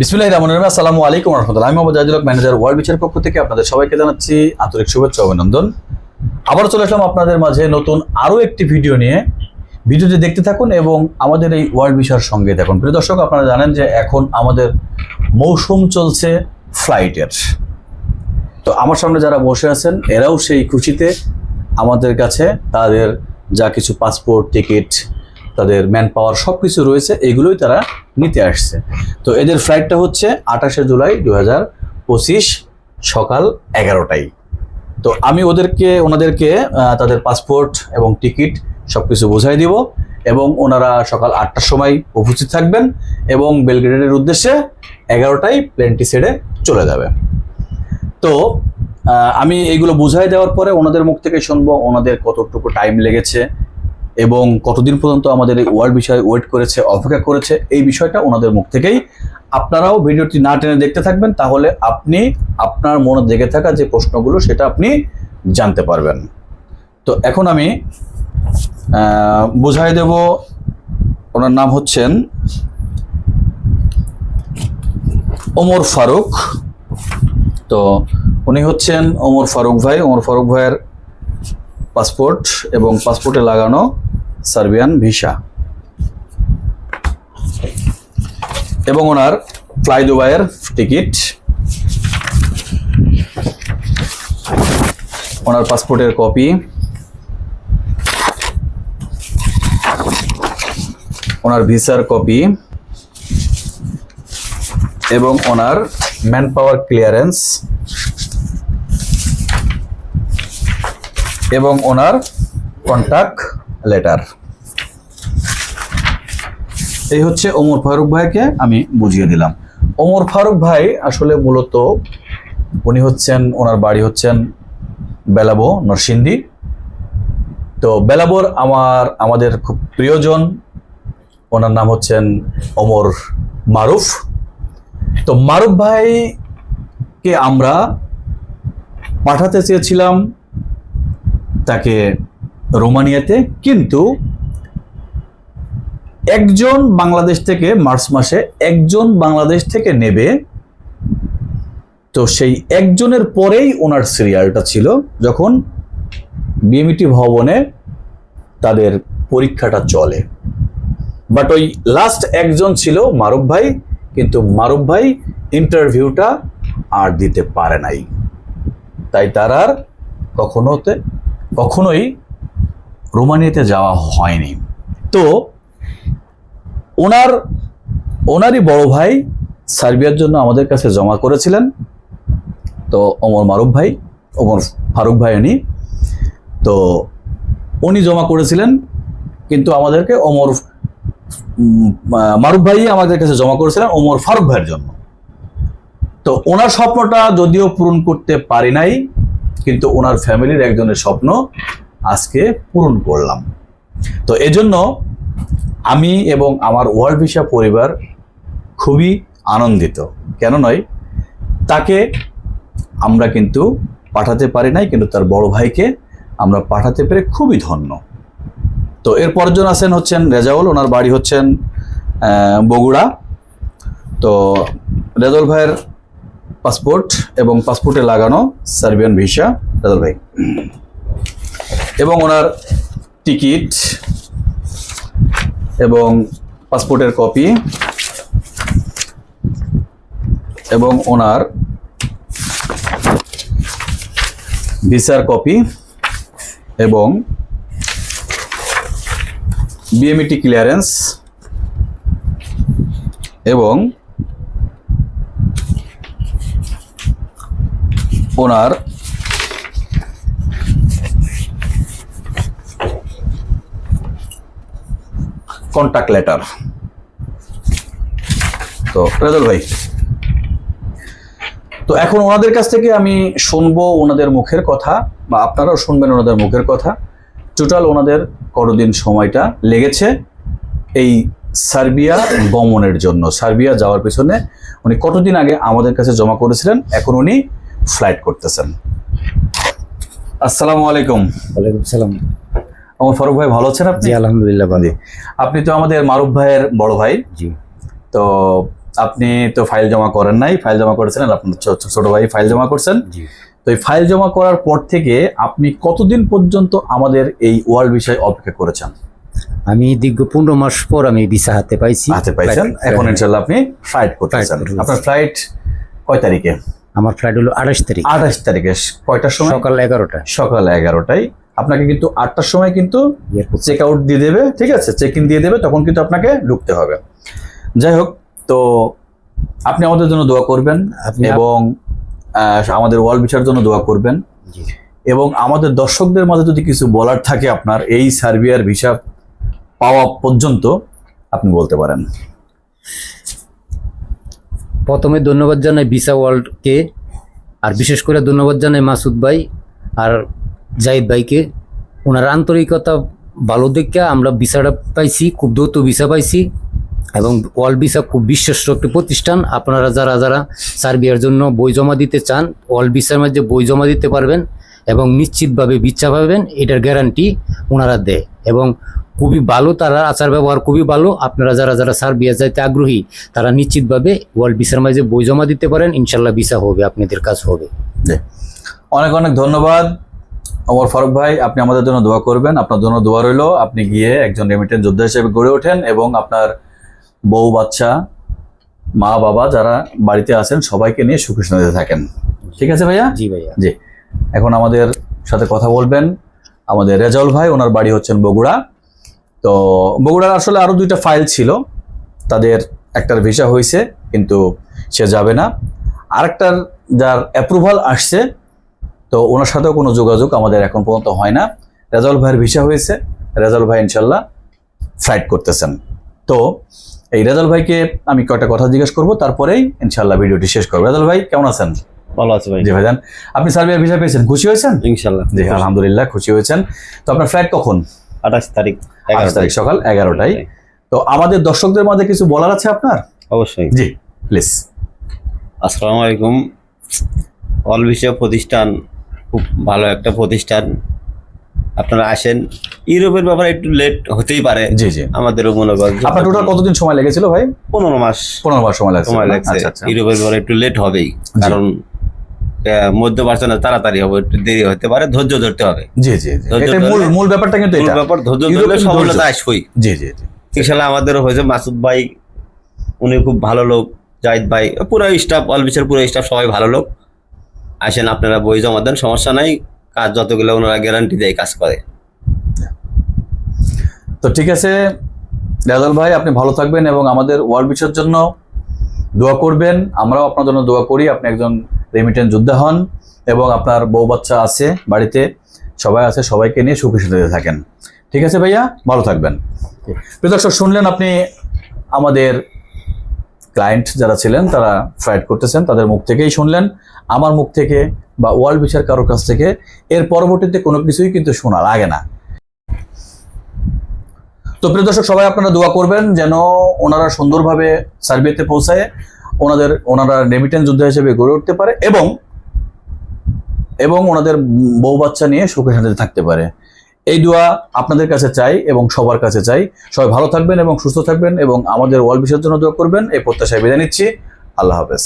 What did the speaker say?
বিসমুল্লাহ রহমান রহিম। আসসালামু আলাইকুম রহমতুল্লাহ। আমি মোহাম্মদ জাহিদুল ম্যানেজার ওয়ার্ল্ড বিচার পক্ষ থেকে আপনাদের সবাইকে জানাচ্ছি আন্তরিক শুভেচ্ছা অভিনন্দন। আবার চলে আসলাম আপনাদের মাঝে নতুন আরও একটি ভিডিও নিয়ে। ভিডিওটি দেখতে থাকুন এবং আমাদের এই ওয়ার্ল্ড ভিসার সঙ্গে দেখুন। প্রিয় দর্শক, আপনারা জানেন যে এখন আমাদের মৌসুম চলছে ফ্লাইটের। তো আমার সামনে যারা বসে আছেন, এরাও সেই খুশিতে আমাদের কাছে তাদের যা কিছু পাসপোর্ট, টিকিট তাদের ম্যান পাওয়ার সব কিছু রয়েছে, এগুলোই তারা নিতে আসছে। তো এদের ফ্লাইটটা হচ্ছে আঠাশে জুলাই দু হাজার পঁচিশ সকাল এগারোটায়। তো আমি ওদেরকে, ওনাদেরকে তাদের পাসপোর্ট এবং টিকিট সব কিছু বোঝাই দিব এবং ওনারা সকাল আটটার সময় উপস্থিত থাকবেন এবং বেলগ্রেডের উদ্দেশ্যে এগারোটায় প্লেনটি ছেড়ে চলে যাবে। তো আমি এইগুলো বুঝাই দেওয়ার পরে ওনাদের মুখ থেকে শুনব ওনাদের কতটুকু টাইম লেগেছে এবং কতদিন পর্যন্ত আমাদের এই ওয়ার্ল্ড বিষয়ে ওয়েট করেছে, অপেক্ষা করেছে, এই বিষয়টা ওনাদের মুখ থেকেই আপনারাও ভিডিওটি না টেনে দেখতে থাকবেন, তাহলে আপনি আপনার মনে দেখে থাকা যে প্রশ্নগুলো সেটা আপনি জানতে পারবেন। তো এখন আমি বুঝাই দেব, ওনার নাম হচ্ছেন ওমর ফারুক। তো উনি হচ্ছেন ওমর ফারুক ভাই। ওমর ফারুক ভাইয়ের পাসপোর্ট এবং পাসপোর্টে লাগানো সার্বিয়ান ভিসা। এবং ওনার ফ্লাই দুবাইয়ের টিকিট। ওনার পাসপোর্টের কপি। ওনার ভিসার কপি। এবং ওনার ম্যান পাওয়ার ক্লিয়ারেন্স। এবং ওনার কন্টাক্ট লেটার এই হচ্ছে ওমর ফারুক ভাইকে আমি বুঝিয়ে দিলাম। ওমর ফারুক ভাই আসলে মূলত উনি হচ্ছেন, ওনার বাড়ি হচ্ছেন বেলাবো, নরসিংদী। তো বেলাবোর আমার, আমাদের খুব প্রিয়জন। ওনার নাম হচ্ছেন ওমর মারুফ। তো মারুফ ভাইকে আমরা পাঠাতে চেয়েছিলাম তাকে রোমানিয়াতে, কিন্তু একজন বাংলাদেশ থেকে মার্চ মাসে একজন বাংলাদেশ থেকে নেবে। তো সেই একজনের পরেই ওনার সিরিয়ালটা ছিল, যখন বিএমইটি ভবনে তাদের পরীক্ষাটা চলে। বাট ওই লাস্ট একজন ছিল মারুফ ভাই, কিন্তু মারুফ ভাই ইন্টারভিউটা আর দিতে পারে নাই। তাই তার আর কখনোতে কখনোই রোমানিয়াতে যাওয়া হয়নি। তো ওনার ওনারই বড় ভাই সার্বিয়ার জন্য আমাদের কাছে জমা করেছিলেন। তো ওমর মারুফ ভাই ওমর ফারুক ভাই উনি। তো উনি জমা করেছিলেন কিন্তু আমাদেরকে ওমর উম, মারুফ ভাই আমাদের কাছে জমা করেছিলেন ওমর ফারুক ভাইয়ের জন্য। তো ওনার স্বপ্নটা যদিও পূরণ করতে পারি নাই কিন্তু ওনার ফ্যামিলির একজনের স্বপ্ন আজকে পূরণ করলাম। তো এজন্য আমি এবং আমার ওয়ার্ল্ড ভিসা পরিবার খুবই আনন্দিত। কেন নয়? তাকে আমরা কিন্তু পাঠাতে পারি নাই, কিন্তু তার বড় ভাইকে আমরা পাঠাতে পেরে খুবই ধন্য। তো এর পরজন আছেন হচ্ছেন রেজাউল, ওনার বাড়ি হচ্ছেন বগুড়া। তো রেজাউল ভাইয়ের পাসপোর্ট এবং পাসপোর্টে লাগানো সার্বিয়ান ভিসা রেজাউল ভাই। এবং ওনার টিকিট এবং পাসপোর্টের কপি এবং ওনার ভিসার কপি এবং বিএমইটি ক্লিয়ারেন্স এবং ওনার কন্টাক্ট লেটার তো রেজাল ভাই, তো এখন ওনাদের কাছ থেকে আমি শুনব ওনাদের মুখের কথা, বা আপনারাও শুনবেন ওনাদের মুখের কথা। টোটাল ওনাদের কতদিন সময়টা লেগেছে এই সার্বিয়া গমনের জন্য? সার্বিয়া যাওয়ার পেছনে উনি কতদিন আগে আমাদের কাছে জমা করেছিলেন? এখন উনি ফ্লাইট করতেছেন। আসসালামু আলাইকুম। ওয়ালাইকুম সালাম। আমার ফারুক ভাই ভালো আছেন আপনি? জি আলহামদুলিল্লাহ ভালো। আপনি তো আমাদের মারুফ ভাইয়ের বড় ভাই। জি। তো আপনি তো ফাইল জমা করেন নাই ফাইল জমা করেছিলেন আপনার ছোট ভাই ফাইল জমা করছেন। জি। তো এই ফাইল জমা করার পর থেকে আপনি কতদিন পর্যন্ত আমাদের এই ওয়ার্ল্ড বিষয় অপেক্ষা করেছেন? আমি দীর্ঘ পনেরো মাস পর আমি ভিসা হাতে পাইছি। হাতে পাইছেন। এখন ইনশাল্লাহ আপনি ফ্লাইট করতেছেন। করতেছি। আপনার ফ্লাইট কয় তারিখে? আমার ফ্লাইট হলো আঠাশ তারিখ। আঠাশ তারিখে কয়টার সময়? সকাল এগারোটা। সকাল এগারোটায়। আপনাকে কিন্তু আটটার সময় কিন্তু চেক আউট দিয়ে দেবে ঠিক আছে? চেক ইন দিয়ে দেবে তখন কিন্তু আপনাকে ঢুকতে হবে। যাই হোক তো আপনি আমাদের জন্য দোয়া করবেন আপনি এবং আমাদের ওয়ার্ল্ড বিচার জন্য দোয়া করবেন। এবং আমাদের দর্শকদের মাঝে যদি কিছু বলার থাকে আপনার এই সার্বিয়ার ভিসা পাওয়া পর্যন্ত আপনি বলতে পারেন। প্রথমে ধন্যবাদ জানাই ভিসা ওয়ার্ল্ডকে, আর বিশেষ করে ধন্যবাদ জানাই মাসুদ ভাই আর জাহিদ ভাইকে। ওনার আন্তরিকতা ভালো দেখে আমরা ভিসাটা পাইছি, খুব দ্রুত ভিসা পাইছি এবং ওয়ার্ল্ড ভিসা খুব বিশ্বস্ত একটি প্রতিষ্ঠান। আপনারা যারা যারা সার্বিয়ার জন্য বই জমা দিতে চান, ওয়ার্ল্ড ভিসার মধ্যে বই জমা দিতে পারবেন এবং নিশ্চিতভাবে ভিসা পাবেন, এটার গ্যারান্টি ওনারা দেয়। এবং খুবই ভালো তারা আচার ব্যবহার খুবই ভালো। আপনারা যারা যারা সার্বিয়া যাইতে আগ্রহী তারা নিশ্চিতভাবে ওয়ার্ল্ড ভিসার মাঝে বই জমা দিতে পারেন। ইনশাল্লাহ ভিসা হবে আপনাদের কাজ হবে। অনেক অনেক ধন্যবাদ। অমর ফারুক ভাই আপনি আমাদের জন্য দোয়া করবেন। আপনার জন্য দোয়া রইল আপনি গিয়ে একজন রেমিটেন্স যোদ্ধা হিসেবে গড়ে ওঠেন এবং আপনার বউ বাচ্চা মা বাবা যারা বাড়িতে আছেন সবাইকে নিয়ে সুখী শান্তিতে থাকেন। ঠিক আছে ভাইয়া? জি ভাইয়া। জি। এখন আমাদের সাথে কথা বলবেন আমাদের রেজাউল ভাই ওনার বাড়ি হচ্ছেন বগুড়া। তো বগুড়ার আসলে আরও দুইটা ফাইল ছিল। তাদের একটার ভিসা হয়েছে কিন্তু সে যাবে না। আরেকটার যার অ্যাপ্রুভাল আসছে তো ওনার সাথেও কোনো যোগাযোগ আমাদের এখন পর্যন্ত হয় না। রেজাউল ভাইয়ের ভিসা হয়েছে রেজাউল ভাই ইনশাল্লাহ ফ্লাইট করতেছেন। তো এই রেজাউল ভাইকে আমি কয়টা কথা জিজ্ঞেস করব তারপরেই ইনশাল্লাহ ভিডিওটি শেষ করব। রেজাল ভাই কেমন আছেন? ভালো আছে ভাই। জি ভাইজান আপনি সার্বিয়ার ভিসা পেয়েছেন? খুশি হয়েছেন? ইনশাল্লাহ জি আলহামদুলিল্লাহ খুশি হয়েছেন। তো আপনার ফ্লাইট কখন? আঠাশ তারিখ আঠাশ তারিখ সকাল এগারোটায়। তো আমাদের দর্শকদের মাঝে কিছু বলার আছে আপনার? অবশ্যই। জি প্লিজ আসসালামু আলাইকুম অল বিষয় প্রতিষ্ঠান খুব ভালো একটা প্রতিষ্ঠান। আপনারা আসেন। ইউরোপের ব্যাপারে একটু লেট হতেই পারে। জি জি। আমাদেরও মনে করেন আপনার টোটাল কতদিন সময় লেগেছিল ভাই? পনেরো মাস। পনেরো মাস সময় লাগছে। সময়? লাগছে। আচ্ছা আচ্ছা। ইউরোপের ব্যাপারে একটু লেট হবেই। কারণ মধ্যপ্রাচ্যে তাড়াতাড়ি হবে একটু দেরি হতে পারে ধৈর্য ধরতে হবে। জি জি মূল মূল ব্যাপারটা কিন্তু মূল ব্যাপার ধৈর্য ধরলে সফলতা আসবেই। জি জি ইনশাল্লাহ আমাদেরও হয়েছে মাসুদ ভাই উনি খুব ভালো লোক জাহিদ ভাই পুরো স্টাফ অলবিসের পুরো স্টাফ সবাই ভালো লোক। আসেন আপনারা বই জমা দেন সমস্যা নাই কাজ যতগুলো ওনারা গ্যারান্টি দেয় কাজ করে। তো ঠিক আছে রেজাল ভাই আপনি ভালো থাকবেন এবং আমাদের ওয়ার্ল্ড বিশ্বর জন্য দোয়া করবেন। আমরাও আপনার জন্য দোয়া করি আপনি একজন রেমিটেন্স যোদ্ধা হন এবং আপনার বউ বাচ্চা আছে বাড়িতে, সবাই আছে, সবাইকে নিয়ে সুখী সাথে থাকেন। ঠিক আছে ভাইয়া? ভালো থাকবেন। দর্শক, শুনলেন আপনি আমাদের ক্লায়েন্ট যারা ছিলেন, তারা ফ্লাইট করতেছেন, তাদের মুখ থেকেই শুনলেন। আমার মুখ থেকে বা ওয়ার্ল্ড বিচার কারোর কাছ থেকে এর পরবর্তীতে কোনো কিছুই কিন্তু শোনা লাগে না। তো প্রিয় দর্শক, সবাই আপনারা দোয়া করবেন যেন ওনারা সুন্দরভাবে সার্বিয়াতে পৌঁছায়। ওনাদের, ওনারা রেমিটেন্স যোদ্ধা হিসেবে গড়ে উঠতে পারে এবং এবং ওনাদের বউ বাচ্চা নিয়ে সুখে শান্তিতে থাকতে পারে। এই দোয়া আপনাদের কাছে চাই এবং সবার কাছে চাই। সবাই ভালো থাকবেন এবং সুস্থ থাকবেন এবং আমাদের ওয়ার্ল্ড বিষয়ের জন্য দোয়া করবেন। এই প্রত্যাশায় বিদায় নিচ্ছি। আল্লাহ হাফেজ।